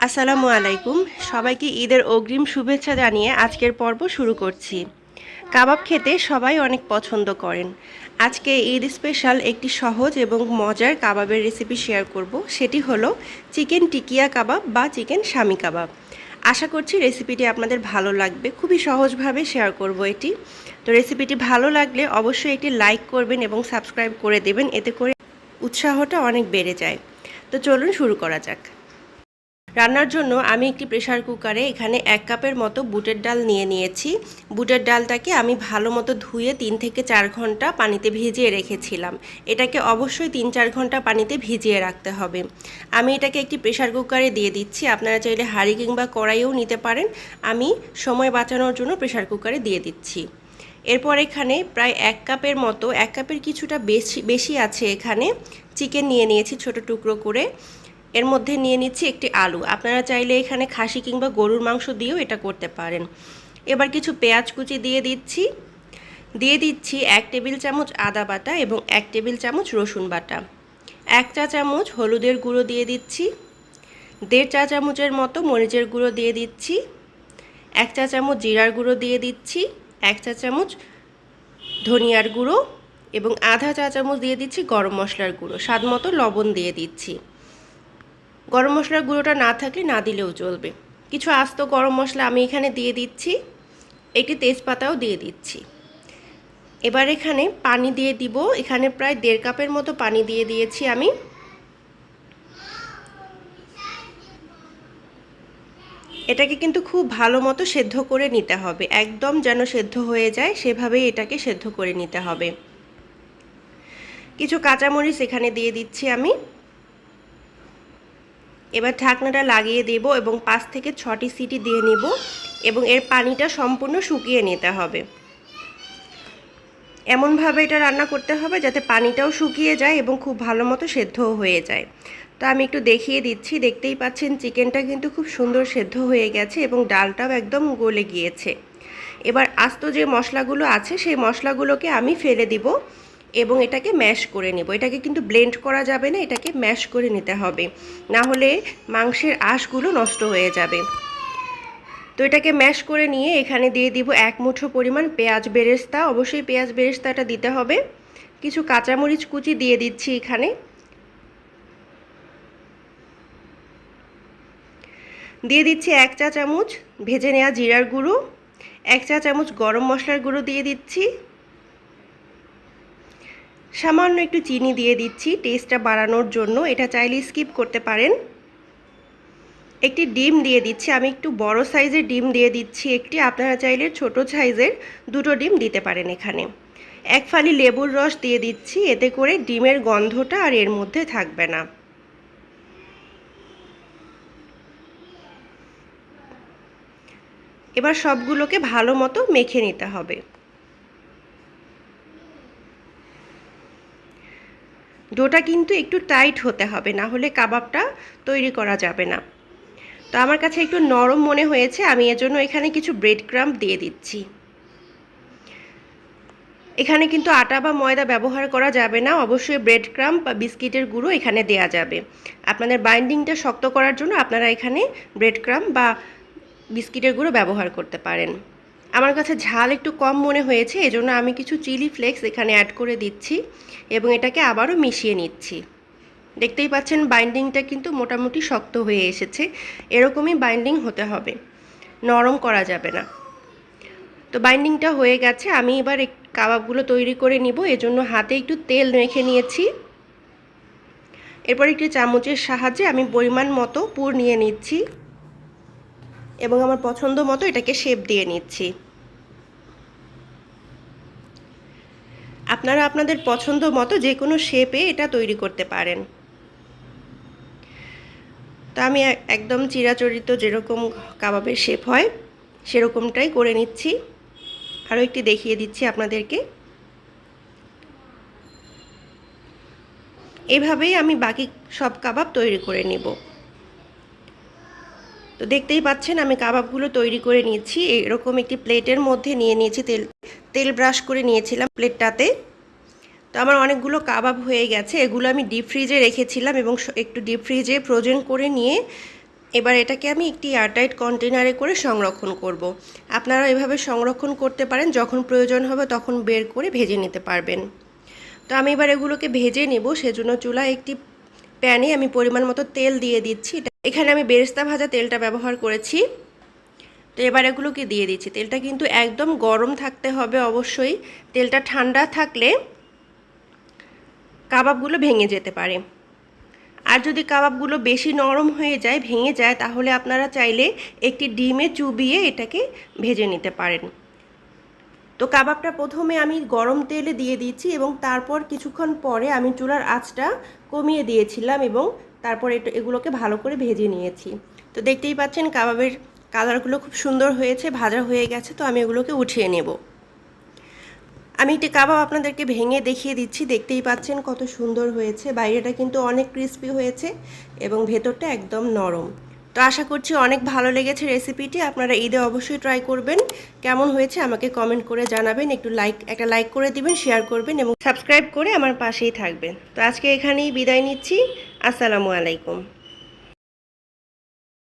আসসালামু আলাইকুম। সবাইকে ঈদের অগ্রিম শুভেচ্ছা জানিয়ে আজকের পর্ব শুরু করছি। কাবাব খেতে সবাই অনেক পছন্দ করেন। আজকে ঈদ স্পেশাল একটি সহজ এবং মজার কাবাবের রেসিপি শেয়ার করব। সেটি হলো চিকেন টিকিয়া কাবাব বা চিকেন স্বামী কাবাব। আশা করছি রেসিপিটি আপনাদের ভালো লাগবে। খুবই সহজভাবে শেয়ার করব এটি। তো রেসিপিটি ভালো লাগলে অবশ্যই একটি লাইক করবেন এবং সাবস্ক্রাইব করে দেবেন। এতে করে উৎসাহটা অনেক বেড়ে যায়। তো চলুন শুরু করা যাক। রান্নার জন্য আমি একটি প্রেশার কুকারে এখানে এক কাপের মতো বুটের ডাল নিয়ে নিয়েছি। বুটের ডালটাকে আমি ভালো মতো ধুয়ে তিন থেকে চার ঘণ্টা পানিতে ভিজিয়ে রেখেছিলাম। এটাকে অবশ্যই তিন চার ঘণ্টা পানিতে ভিজিয়ে রাখতে হবে। আমি এটাকে একটি প্রেশার কুকারে দিয়ে দিচ্ছি। আপনারা চাইলে হাঁড়ি কিংবা কড়াইও নিতে পারেন। আমি সময় বাঁচানোর জন্য প্রেশার কুকারে দিয়ে দিচ্ছি। এরপর এখানে প্রায় এক কাপের মতো, এক কাপের কিছুটা বেশি বেশি আছে এখানে। চিকেন নিয়ে নিয়েছি ছোট টুকরো করে। এর মধ্যে নিয়ে নিচ্ছি একটি আলু। আপনারা চাইলে এখানে খাসি কিংবা গরুর মাংস দিয়েও এটা করতে পারেন। এবার কিছু পেঁয়াজ কুচি দিয়ে দিচ্ছি। দিয়ে দিচ্ছি এক টেবিল চামচ আদা বাটা এবং এক টেবিল চামচ রসুন বাটা। এক চা চামচ হলুদের গুঁড়ো দিয়ে দিচ্ছি। দেড় চা চামচের মতো মরিচের গুঁড়ো দিয়ে দিচ্ছি। এক চা চামচ জিরার গুঁড়ো দিয়ে দিচ্ছি। এক চা চামচ ধনিয়ার গুঁড়ো এবং আধা চা চামচ দিয়ে দিচ্ছি গরম মশলার গুঁড়ো। স্বাদ মতো লবণ দিয়ে দিচ্ছি। গরম মশলার গুঁড়োটা না থাকলে না দিলেও চলবে। কিছু আস্ত গরম মশলা আমি এখানে দিয়ে দিচ্ছি। একটি তেজপাতাও দিয়ে দিচ্ছি। এবার এখানে পানি দিয়ে দিব। এখানে প্রায় দেড় কাপের মতো পানি দিয়ে দিয়েছি আমি। এটাকে কিন্তু খুব ভালো মতো সেদ্ধ করে নিতে হবে। একদম যেন সেদ্ধ হয়ে যায়, সেভাবেই এটাকে সেদ্ধ করে নিতে হবে। কিছু কাঁচামরিচ এখানে দিয়ে দিচ্ছি আমি। এবার ঢাকনাটা লাগিয়ে দেব এবং পাঁচ থেকে ছটি সিটি দিয়ে নেব এবং এর পানিটা সম্পূর্ণ শুকিয়ে নিতে হবে। এমনভাবে এটা রান্না করতে হবে যাতে পানিটাও শুকিয়ে যায় এবং খুব ভালো মতো সেদ্ধও হয়ে যায়। তো আমি একটু দেখিয়ে দিচ্ছি, দেখতেই পাচ্ছেন চিকেনটা কিন্তু খুব সুন্দর সেদ্ধ হয়ে গেছে এবং ডালটাও একদম গলে গিয়েছে। এবার আস্ত যে মশলাগুলো আছে, সেই মশলাগুলোকে আমি ফেলে দিব। এবং এটাকে ম্যাশ করে নেব। এটাকে কিন্তু ব্লেন্ড করা যাবে না, এটাকে ম্যাশ করে নিতে হবে। না হলে মাংসের আঁশগুলো নষ্ট হয়ে যাবে। তো এটাকে ম্যাশ করে নিয়ে এখানে দিয়ে দিব এক মুঠো পরিমাণ পেঁয়াজ বেরেস্তা। অবশ্যই পেঁয়াজ বেরেস্তাটা দিতে হবে। কিছু কাঁচামরিচ কুচি দিয়ে দিচ্ছি এখানে। দিয়ে দিচ্ছি এক চা চামচ ভেজে নেওয়া জিরার গুঁড়ো। এক চা চামচ গরম মশলার গুঁড়ো দিয়ে দিচ্ছি। সামান্য একটু চিনি দিয়ে দিচ্ছি টেস্টটা বাড়ানোর জন্য। এটা চাইলে স্কিপ করতে পারেন। একটি ডিম দিয়ে দিচ্ছি, আমি একটু বড় সাইজের ডিম দিয়ে দিচ্ছি একটি। আপনারা চাইলে ছোট সাইজের দুটো ডিম দিতে পারেন এখানে। এক ফালি লেবুর রস দিয়ে দিচ্ছি, এতে করে ডিমের গন্ধটা আর এর মধ্যে থাকবে না। এবার সবগুলোকে ভালো মতো মেখে নিতে হবে। ডোটা কিন্তু একটু টাইট হতে হবে, না হলে কাবাবটা তৈরি করা যাবে না। তো আমার কাছে একটু নরম মনে হয়েছে, আমি এজন্য এখানে কিছু ব্রেড ক্রাম্প দিয়ে দিচ্ছি। এখানে কিন্তু আটা বা ময়দা ব্যবহার করা যাবে না, অবশ্যই ব্রেড ক্রাম্প বা বিস্কিটের গুঁড়ো এখানে দেয়া যাবে। আপনাদের বাইন্ডিংটা শক্ত করার জন্য আপনারা এখানে ব্রেড ক্রাম্প বা বিস্কিটের গুঁড়ো ব্যবহার করতে পারেন। আমার কাছে ঝাল একটু কম মনে হয়েছে, এজন্য আমি কিছু চিলি ফ্লেক্স এখানে অ্যাড করে দিচ্ছি এবং এটাকে আবারও মিশিয়ে নিচ্ছি। দেখতেই পাচ্ছেন বাইন্ডিংটা কিন্তু মোটামুটি শক্ত হয়ে এসেছে, এরকমই বাইন্ডিং হতে হবে, নরম করা যাবে না। তো বাইন্ডিংটা হয়ে গেছে, আমি এবার কাবাবগুলো তৈরি করে নিব, এজন্য হাতে একটু তেল রেখে নিয়েছি। এরপর একটি চামচের সাহায্যে আমি পরিমাণ মতো পুর নিয়ে নিচ্ছি এবং আমার পছন্দ মতো এটাকে শেপ দিয়ে নিচ্ছি। আপনারা আপনাদের পছন্দ মতো যে কোনো শেপে এটা তৈরি করতে পারেন। তা আমি একদম চিরাচরিত যেরকম কাবাবের শেপ হয়, সেরকমটাই করে নিচ্ছি। আরও একটি দেখিয়ে দিচ্ছি আপনাদেরকে। এভাবেই আমি বাকি সব কাবাব তৈরি করে নেব। তো দেখতেই পাচ্ছেন আমি কাবাবগুলো তৈরি করে নিয়েছি। এরকম একটি প্লেটের মধ্যে নিয়ে নিয়েছি, তেল তেল ব্রাশ করে নিয়েছিলাম প্লেটটাতে। তো আমার অনেকগুলো কাবাব হয়ে গেছে, এগুলো আমি ডিপ ফ্রিজে রেখেছিলাম এবং একটু ডিপ ফ্রিজে ফ্রোজেন করে নিয়ে এবার এটাকে আমি একটি এয়ারটাইট কন্টেনারে করে সংরক্ষণ করব। আপনারা এভাবে সংরক্ষণ করতে পারেন, যখন প্রয়োজন হবে তখন বের করে ভেজে নিতে পারবেন। তো আমি এবার এগুলোকে ভেজে নেব, সেজন্য চুলায় একটি প্যানে আমি পরিমাণ মতো তেল দিয়ে দিচ্ছি। এখানে আমি বেরেস্তা ভাজা তেলটা ব্যবহার করেছি। তো এবার এগুলোকে দিয়ে দিচ্ছি। তেলটা কিন্তু একদম গরম থাকতে হবে অবশ্যই। তেলটা ঠান্ডা থাকলে কাবাবগুলো ভেঙে যেতে পারে। আর যদি কাবাবগুলো বেশি নরম হয়ে যায়, ভেঙে যায়, তাহলে আপনারা চাইলে একটি ডিমে চুবিয়ে এটাকে ভেজে নিতে পারেন। তো কাবাবটা প্রথমে আমি গরম তেলে দিয়ে দিয়েছি এবং তারপর কিছুক্ষণ পরে আমি চুলার আঁচটা কমিয়ে দিয়েছিলাম এবং তারপর এগুলোকে ভালো করে ভেজে নিয়েছি। তো দেখতেই পাচ্ছেন, কাবাবের কালারগুলো খুব সুন্দর হয়েছে, ভাজা হয়ে গেছে, তো আমি এগুলোকে উঠিয়ে নেব। আমি একটি কাবাব আপনাদেরকে ভেঙে দেখিয়ে দিচ্ছি, দেখতেই পাচ্ছেন কত সুন্দর হয়েছে। বাইরেটা কিন্তু অনেক ক্রিস্পি হয়েছে এবং ভেতরটা একদম নরম। তো আশা করছি অনেক ভালো লেগেছে রেসিপিটি আপনারা ঈদে অবশ্যই ট্রাই করবেন। কেমন হয়েছে আমাকে কমেন্ট করে জানাবেন, একটু লাইক একটা লাইক করে দিবেন শেয়ার করবেন এবং সাবস্ক্রাইব করে আমার পাশেই থাকবেন। তো আজকে এখানেই বিদায় নিচ্ছি, আসসালামু আলাইকুম।